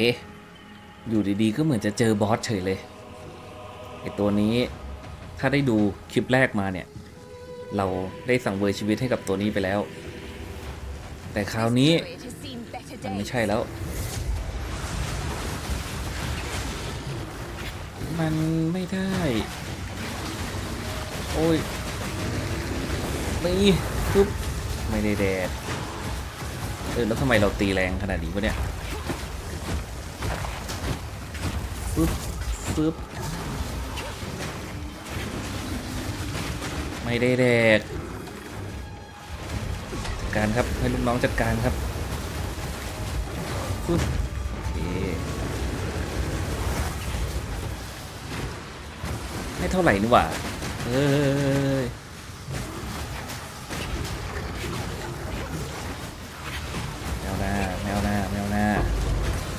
เอ๊ะ อยู่ดีๆ ก็เหมือนจะเจอบอสเฉยเลย ไอตัวนี้ถ้าได้ดูคลิปแรกมาเนี่ย เราได้สั่งเวยชีวิตให้กับตัวนี้ไปแล้ว แต่คราวนี้มันไม่ใช่แล้ว มันไม่ได้ โอ้ยนี่ปุ๊บไม่ได้แดดเออแล้วทำไมเราตีแรงขนาดนี้วะเนี่ย ปึ๊บปึ๊บไม่ได้แดกจัดการครับให้ลูกน้องจัดการครับปึ๊บโอเคไม่เท่าไหร่นี่หว่าเอ้ยแมวหน้าแมวหน้าแมวหน้า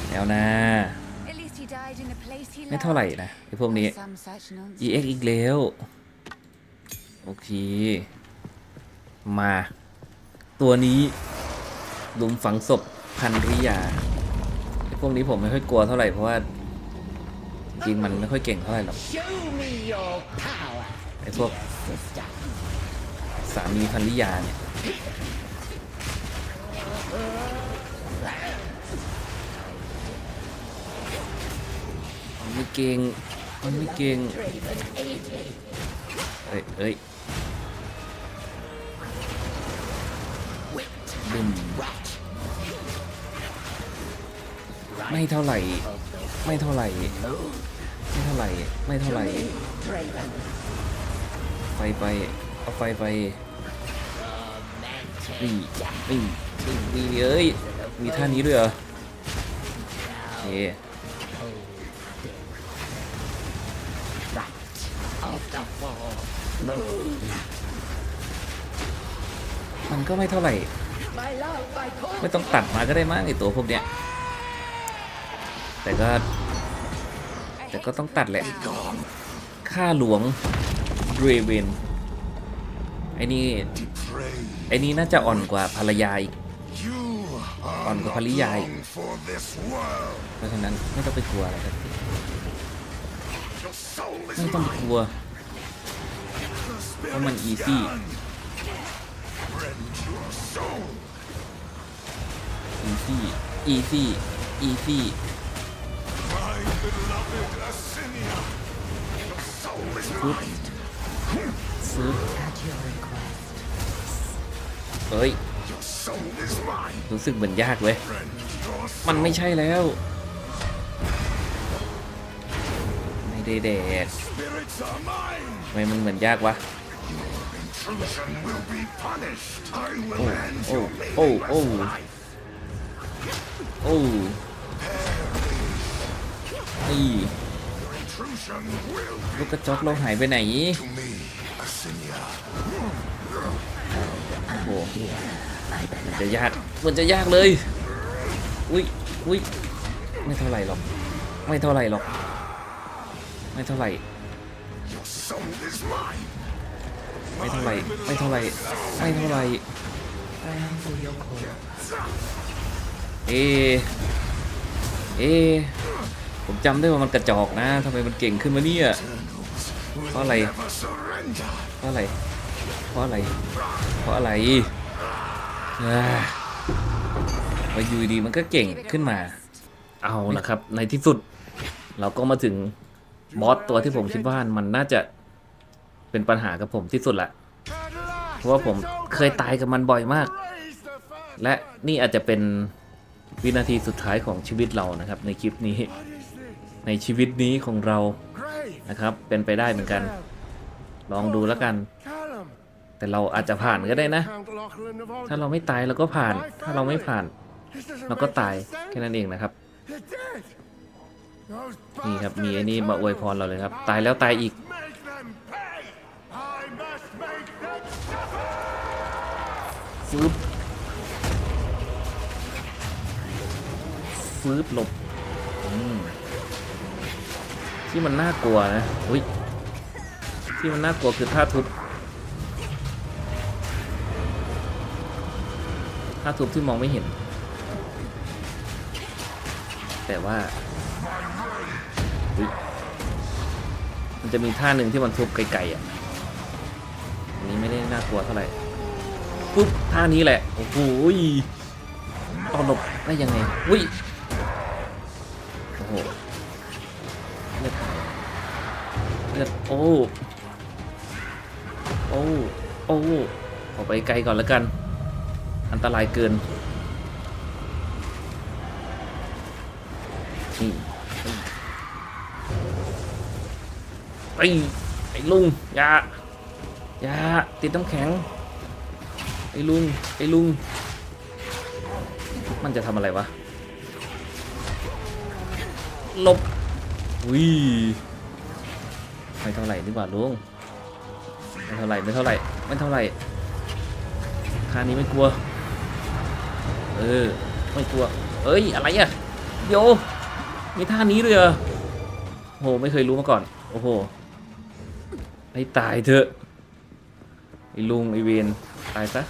แมวหน้า ไม่เท่าไหร่นะไอพวกนี้ EX อีกแล้ว โอเค มา ตัวนี้หลุมฝังศพพันริยาไอพวกนี้ผมไม่ค่อยกลัวเท่าไหร่เพราะว่า จริงมันไม่ค่อยเก่งเท่าไหร่หรอกไอพวกสามีพันริยาเนี่ย ไม่เก่งมันไม่เก่งเอ้ยเอ้ยดึมไม่เท่าไหร่ ไม่เท่าไหร่ ไม่เท่าไหร่ ไม่เท่าไหร่ ไฟไป เอาไฟไปนี่นี่นี่นี่เอ้ย มีท่านี้ด้วยเหรอโอเค มันก็ไม่เท่าไหร่ ไม่ต้องตัดมาก็ได้มั้งไอตัวพวกเนี้ย แต่ก็ แต่ก็ต้องตัดแหละข้าหลวงเรเวนไอ้นี่ไอ้นี่น่าจะอ่อนกว่าภรรยาอีกอ่อนกว่าภริยาอีกเพราะฉะนั้นไม่ต้องไปกลัวอะไรครับ Your soul is ไม่ต้องกลัว เพามันอีซี่อีซี่อีซี่อีซี่ฟุบฟึบเฮ้ย รู้สึกเหมือนยากเว้ย มันไม่ใช่แล้ว ไม่ได้แดดทำไมมันเหมือนยากวะ Intrusion will be punished. I will Oh, end oh, your oh, meaningless oh. life. โอ้นี่ Your intrusion will ลูกกระจอกเราหายไปไหน to me, Asinia. โอ้โหมันจะยากมันจะยากเลย อุ้ยอุ้ยไม่เท่าไหร่หรอก ไม่เท่าไหร่หรอก ไม่เท่าไหร่ Your soul is mine. ไม่เท่าไหร่ไม่เท่าไหร่ไม่เท่าไหร่เอเอผมจำได้ว่ามันกระจอกนะทำไมมันเก่งขึ้นมาเนี่ย Will Có lì. never surrender. เพราะอะไรเพราะอะไรเพราะอะไรอ่าอยู่ดีมันก็เก่งขึ้นมา เอาละครับ ในที่สุด เราก็มาถึงบอสตัวที่ผมคิดว่ามันน่าจะ เป็นปัญหากับผมที่สุดละ เพราะว่าผมเคยตายกับมันบ่อยมาก และนี่อาจจะเป็นวินาทีสุดท้ายของชีวิตเรานะครับ ในคลิปนี้ ในชีวิตนี้ของเรานะครับ เป็นไปได้เหมือนกัน ลองดูแล้วกัน แต่เราอาจจะผ่านก็ได้นะ ถ้าเราไม่ตายเราก็ผ่าน ถ้าเราไม่ผ่าน เราก็ตายแค่นั้นเองนะครับนี่ครับมีไอ้นี่มาอวยพรเราเลยครับ ตายแล้วตายอีก ฟืบฟืบหลบที่มันน่ากลัวนะอุ้ยที่มันน่ากลัวคือท่าทุบท่าทุบที่มองไม่เห็น แต่ว่ามันจะมีท่าหนึ่งที่มันทุบไกลๆอะอันนี้ไม่ได้น่ากลัวเท่าไหร่ ปุ๊บท่านี้แหละ โอ้โหตอนหลบได้ยังไงอุ้ยโอ้โหเลือดเลือดโอ้ โอ้ โอ้ออไปไกลก่อนแล้วกัน อันตรายเกินนี่ไอ้ไอ้ลุงอย่าอย่าติดน้ำแข็ง ไอ้ลุง ไอ้ลุง มันจะทำอะไรวะลบวิไม่เท่าไหร่ดีกว่าลุงไม่เท่าไหร่ไม่เท่าไหร่ไม่เท่าไหร่ท่านี้ไม่กลัว เออ ไม่กลัว เอ้ย อะไรอะโยมีท่านี้เลยเหรอโอ้โหไม่เคยรู้มาก่อน โอ้โหไอ้ตายเถอะ ไอ้ลุงไอ้เวนตายซะ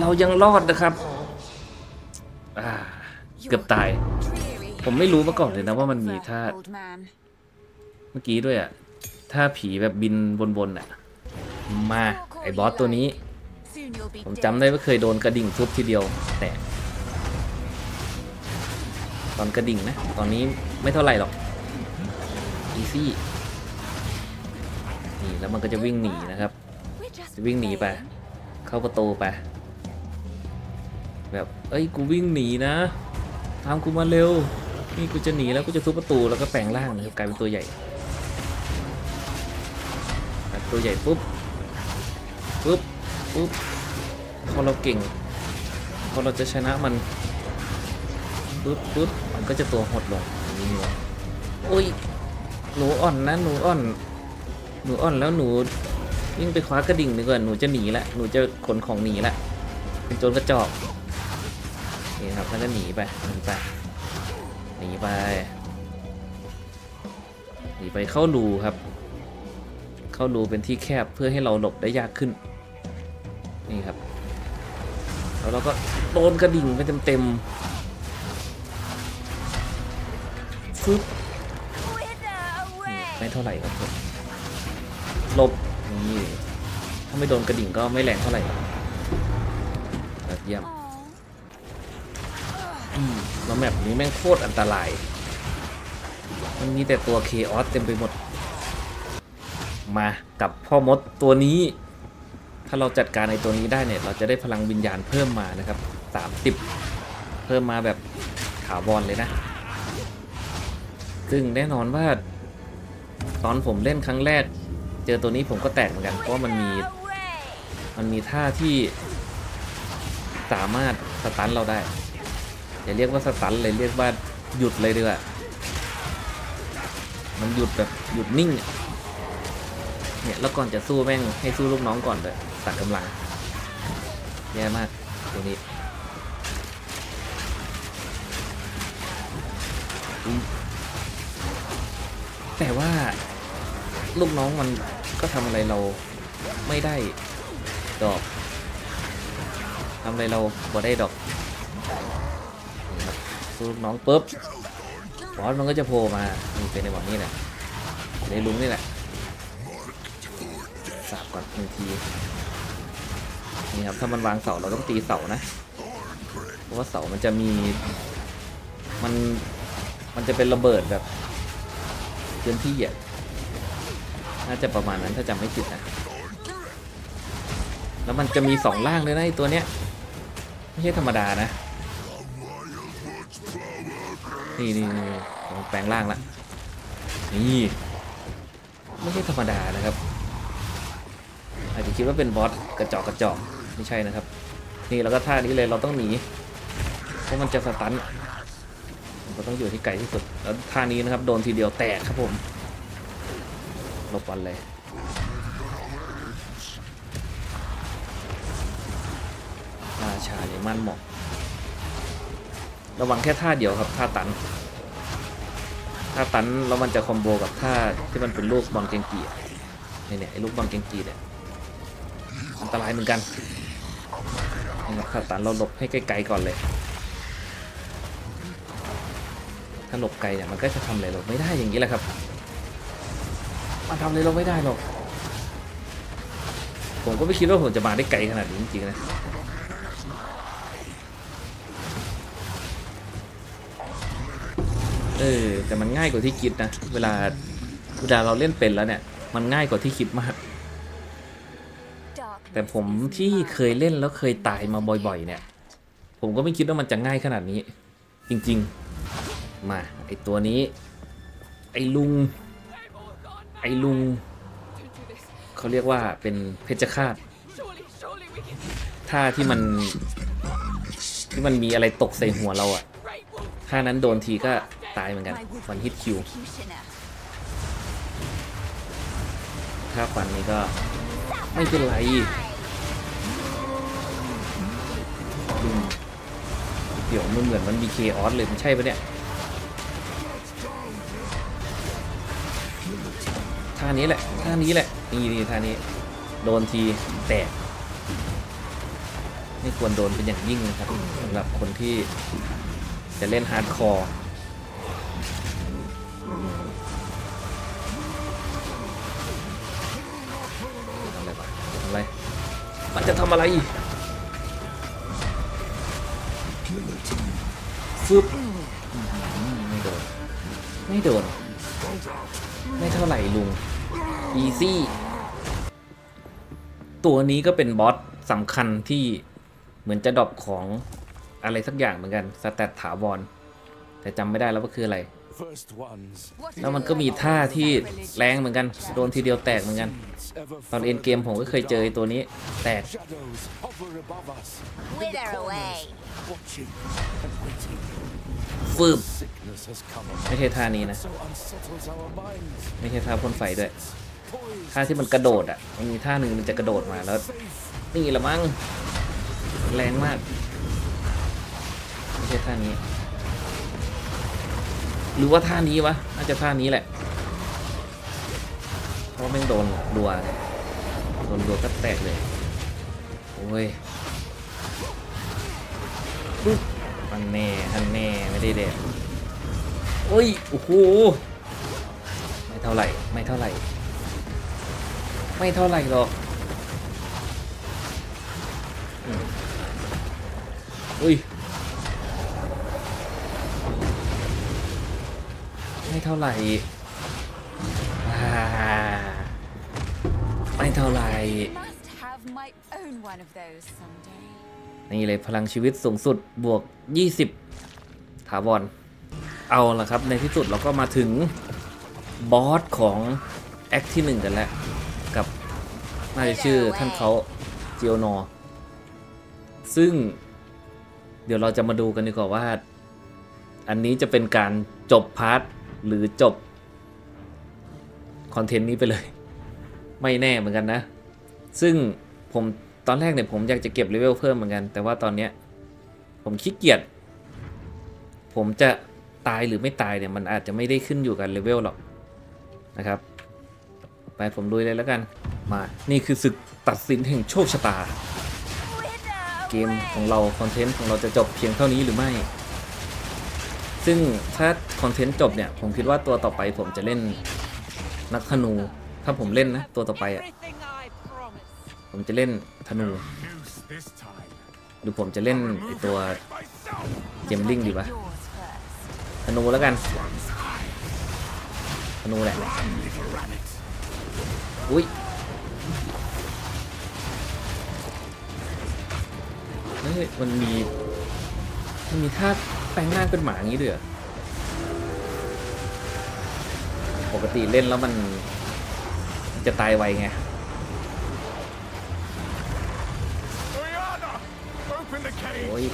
เรายังรอดนะครับเกือบตาย ผมไม่รู้มาก่อนเลยนะว่ามันมีท่าเมื่อกี้ด้วยอะถ้าผีแบบบินบนๆอะมาไอ้บอสตัวนี้ ผมจำได้ว่าเคยโดนกระดิ่งทุบทีเดียว แต่ตอนกระดิ่งนะ ตอนนี้ไม่เท่าไหร่หรอกอีซี่นี่แล้วมันก็จะวิ่งหนีนะครับ จะวิ่งหนีไป เข้าประตูไป แบบเอ้ยกูวิ่งหนีนะตามกูมาเร็วนี่กูจะหนีแล้วกูจะทุบประตูแล้วก็แปลงร่างนะครับกลายเป็นตัวใหญ่ตัวใหญ่ปุ๊บปุ๊บปุ๊บพอเราเก่งพอเราจะชนะมันปุ๊บปุ๊บมันก็จะตัวหดลงอย่างนี้วะโอ้ยหนูอ่อนนะหนูอ่อน หนูอ่อนแล้วหนูวิ่งไปคว้ากระดิ่งดีกว่าหนูจะหนีละหนูจะขนของหนีละเป็นโจรกระจอก นี่ครับแล้วก็หนีไปหนีไปหนีไปหนีไปเข้ารูครับ เข้ารูเป็นที่แคบเพื่อให้เราหลบได้ยากขึ้น นี่ครับ แล้วเราก็โดนกระดิ่งไปเต็มๆฟึบไม่เท่าไหร่ครับผมหลบนี่ถ้าไม่โดนกระดิ่งก็ไม่แรงเท่าไหร่ยอดเยี่ยม แล้วแมปนี้แม่งโคตรอันตราย มันมีแต่ตัวเคออสเต็มไปหมด มากับพ่อมดตัวนี้ ถ้าเราจัดการในตัวนี้ได้เนี่ย เราจะได้พลังวิญญาณเพิ่มมานะครับสามสิบเพิ่มมาแบบถาวรเลยนะ ซึ่งแน่นอนว่า ตอนผมเล่นครั้งแรก เจอตัวนี้ผมก็แตกเหมือนกัน เพราะมันมีมันมีท่าที่สามารถสตันเราได้ อย่าเรียกว่าสตันเลยเรียกว่าหยุดเลยดีกว่ามันหยุดแบบหยุดนิ่งเนี่ยแล้วก่อนจะสู้แม่งให้สู้ลูกน้องก่อนเลยตัดกำลังแย่มากตัวนี้แต่ว่าลูกน้องมันก็ทำอะไรเราไม่ได้ดอกทำอะไรเราบ่ได้ดอก สู้ลูกน้องปุ๊บบอสมันก็จะโผล่มานี่เป็นในบอนี่แหละในลุงนี่แหละสาบก่อนหนึ่งทีนี่ครับถ้ามันวางเสาเราต้องตีเสานะเพราะว่าเสามันจะมีมันมันจะเป็นระเบิดแบบพื้นที่อะน่าจะประมาณนั้นถ้าจำไม่ผิดนะแล้วมันจะมีสองล่างเลยนะไอตัวเนี้ยไม่ใช่ธรรมดานะ นี่นี่ผมแปลงร่างละนี่ไม่ใช่ธรรมดานะครับ อาจจะคิดว่าเป็นบอสกระจอกกระจอกไม่ใช่นะครับ นี่แล้วก็ท่านี้เลยเราต้องหนีเพราะมันจะสตันมันก็ต้องอยู่ที่ไกลที่สุดแล้วท่านี้นะครับโดนทีเดียวแตกครับผมหลบวันเลยราชาในมั่นหมอก ระวังแค่ท่าเดียวครับท่าตันท่าตันแล้วมันจะคอมโบกับท่าที่มันเป็นลูกบอลเกงกีเนี่ยเนี่ยไอ้ลูกบอลเกงกีเนี่ยอันตรายเหมือนกันนี่ครับท่าตันเราหลบให้ไกลๆก่อนเลย ถ้าหลบไกลเนี่ยมันก็จะทำอะไรเราไม่ได้อย่างนี้แหละครับ มันทำอะไรเราไม่ได้หรอกผมก็ไม่คิดว่าผมจะมาได้ไกลขนาดนี้จริงๆนะ เออ แต่มันง่ายกว่าที่คิดนะ เวลา เวลาเราเล่นเป็นแล้วเนี่ย มันง่ายกว่าที่คิดมาก แต่ผมที่เคยเล่นแล้วเคยตายมาบ่อยๆ เนี่ย ผมก็ไม่คิดว่ามันจะง่ายขนาดนี้ จริงๆ มา ไอตัวนี้ ไอลุง ไอลุง เขาเรียกว่าเป็นเพชฌฆาตท่าที่มันที่มันมีอะไรตกใส่หัวเราอะท่านั้นโดนทีก็ ตายเหมือนกันฟันฮิตคิว ถ้าฟันนี้ก็ไม่เป็นไรลุงเดี๋ยวมันเหมือนมันมีเคออสเลย มันใช่ปะเนี่ย ท่านี้แหละ ท่านี้แหละ นี่นี่ท่านี้ โดนทีแตกไม่ควรโดนเป็นอย่างยิ่งนะครับสำหรับคนที่จะเล่นฮาร์ดคอร์ จะทำอะไรฟึบอื้อไม่โดน ไม่โดน ไม่เท่าไหร่ลุง อีซี่ ตัวนี้ก็เป็นบอสสำคัญที่เหมือนจะดรอปของอะไรสักอย่างเหมือนกัน สแตทถาวร แต่จำไม่ได้แล้วว่าคืออะไร แล้วมันก็มีท่าที่แรงเหมือนกัน โดนทีเดียวแตกเหมือนกัน ever ตอนเอ็นเกมผมก็เคยเจอไอ้ตัวนี้แตก shadows hover above us, Wither away. watching and waiting. ฟืบ Sickness has come ไม่ใช่ท่านี้นะ so unsettles our minds. ไม่ใช่ท่าพ่นไฟด้วย Poised, ท่าที่มันกระโดดอะ มันมีท่าหนึ่งมันจะกระโดดมาแล้ว นี่ละมั้ง แรงมาก ไม่ใช่ท่านี้ หรือว่าท่านี้วะ น่าจะท่านี้แหละ เพราะว่าแม่โดนดัวโดนดัวก็แตกเลย โอ้ยปึ๊บอันแน่อันแน่ไม่ได้เด็ดโอ้ย โอ้โห ไม่เท่าไหร่ ไม่เท่าไหร่ ไม่เท่าไหร่หรอกอุ้ย ไม่เท่าไหร่อ่าไม่เท่าไหร่ Must have my own one of those someday. นี่เลยพลังชีวิตสูงสุดบวก 20 ถาวร เอาละครับ ในที่สุดเราก็มาถึงบอสของแอคที่ 1 กันแล้ว กับน่าจะชื่อท่านเขาเจียวนอ ซึ่งเดี๋ยวเราจะมาดูกันดีกว่าว่า อันนี้จะเป็นการจบพาร์ท หรือจบคอนเทนต์นี้ไปเลย ไม่แน่เหมือนกันนะ ซึ่งผมตอนแรกเนี่ยผมอยากจะเก็บเลเวลเพิ่มเหมือนกัน แต่ว่าตอนเนี้ยผมขี้เกียจผมจะตายหรือไม่ตายเนี่ยมันอาจจะไม่ได้ขึ้นอยู่กับเลเวลหรอกนะครับ ไปผมลุยเลยแล้วกันมานี่คือศึกตัดสินแห่งโชคชะตา เกมของเราคอนเทนต์ของเราจะจบเพียงเท่านี้หรือไม่ ซึ่งถ้าคอนเทนต์จบเนี่ย ผมคิดว่าตัวต่อไปผมจะเล่นนักธนู ถ้าผมเล่นนะ ตัวต่อไปอะ ผมจะเล่นธนู หรือผมจะเล่นไอตัวเจมลิงดีปะธนูแล้วกัน ธนูแหละ อุ้ยเฮ้ยมันมีมันมีท่า แปลงร่างเป็นหมาอย่างนี้ด้วยปกติเล่นแล้วมันจะตายไวไง โอ้ย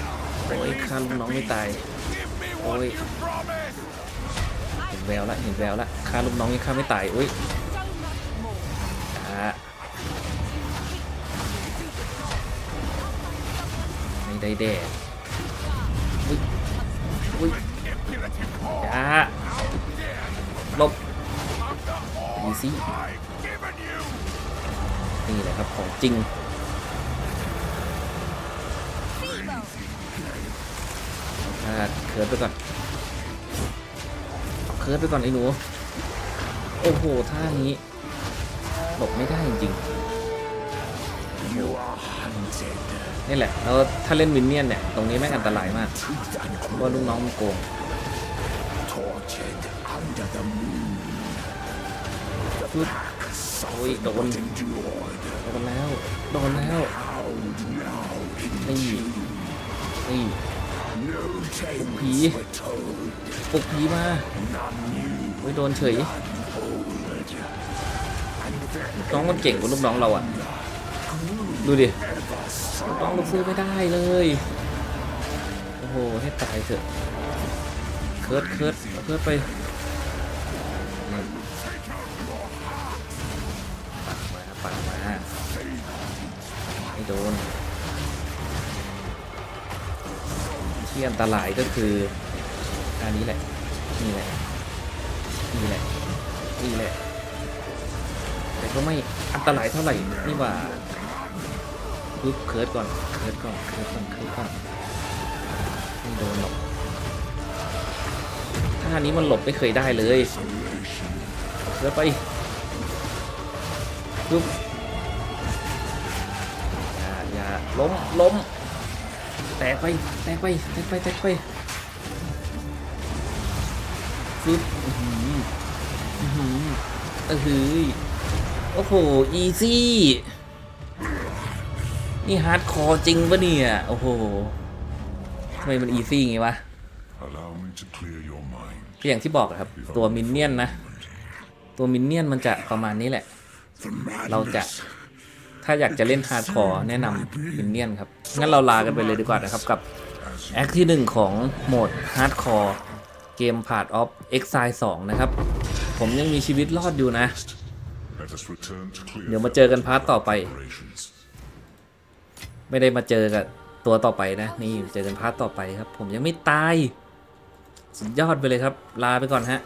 โอ้ยฆ่าลูกน้องไม่ตาย Give me Oi. what you promised. เห็นแววละเห็นแววละฆ่าลูกน้องยังฆ่าไม่ตาย โอ้ยจ้าไม่ได้แดด ดีซี่ I've given you. นี่แหละครับของจริงถ้าเคิร์ดไปก่อนเคิร์ดไปก่อนไอ้หนู โอ้โหท่านี้หลบไม่ได้จริงนี่แหละ แล้วถ้าเล่นวินเนี่ยนเนี่ย ตรงนี้แม่งอันตรายมากเพราะว่าลูกน้องมันโกง Tortured under the moon, ปึ๊บโอ้ยโดนโดนแล้วโดนแล้วนี่นี่ No tales ผีปลุกผีมาโอ้ยโดนเฉยน้องมันเก่งกว่าลูกน้องเราอะ ดูดิลูกน้องเราซื้อไม่ได้เลย โอ้โห ให้ตายเถอะ เคิร์ดเคิร์ดเอาเคิร์ดไป ที่อันตรายก็คืออันนี้แหละนี่แหละนี่แหละนี่แหละ แต่ก็ไม่อันตรายเท่าไหร่นี่ว่าปึ๊บเคิร์ดก่อนเคิร์ดก่อนเคิร์ดก่อนเคิร์ดก่อนไม่โดนหรอกท่านี้มันหลบไม่เคยได้เลยเคิร์ดไปปึ๊บอย่าอย่าล้มล้ม แตกไป แตกไป แตกไป แตกไปปึ๊บอื้อหืออื้อหือเออหือโอ้โห อีซี่ นี่ฮาร์ดคอร์จริงปะเนี่ย โอ้โหทำไมมันอีซี่อย่างงี้วะ Allow me to clear your mind. ก็อย่างที่บอกอะครับ ตัวมินเนี่ยนนะ ตัวมินเนี่ยนมันจะประมาณนี้แหละ The เราจะ madness ถ้าอยากจะเล่นฮาร์ดคอร์แนะนำมินเนี่ยนครับ งั้นเราลากันไปเลยดีกว่านะครับ กับแอคที่ 1 ของโหมดฮาร์ดคอร์เกม Part of Exile 2นะครับ ผมยังมีชีวิตรอดอยู่นะ เดี๋ยวมาเจอกันพาร์ทต่อไป ไม่ได้มาเจอกับตัวต่อไปนะ นี่เจอกันพาร์ทต่อไปครับ ผมยังไม่ตาย สุดยอดไปเลยครับ ลาไปก่อนฮะ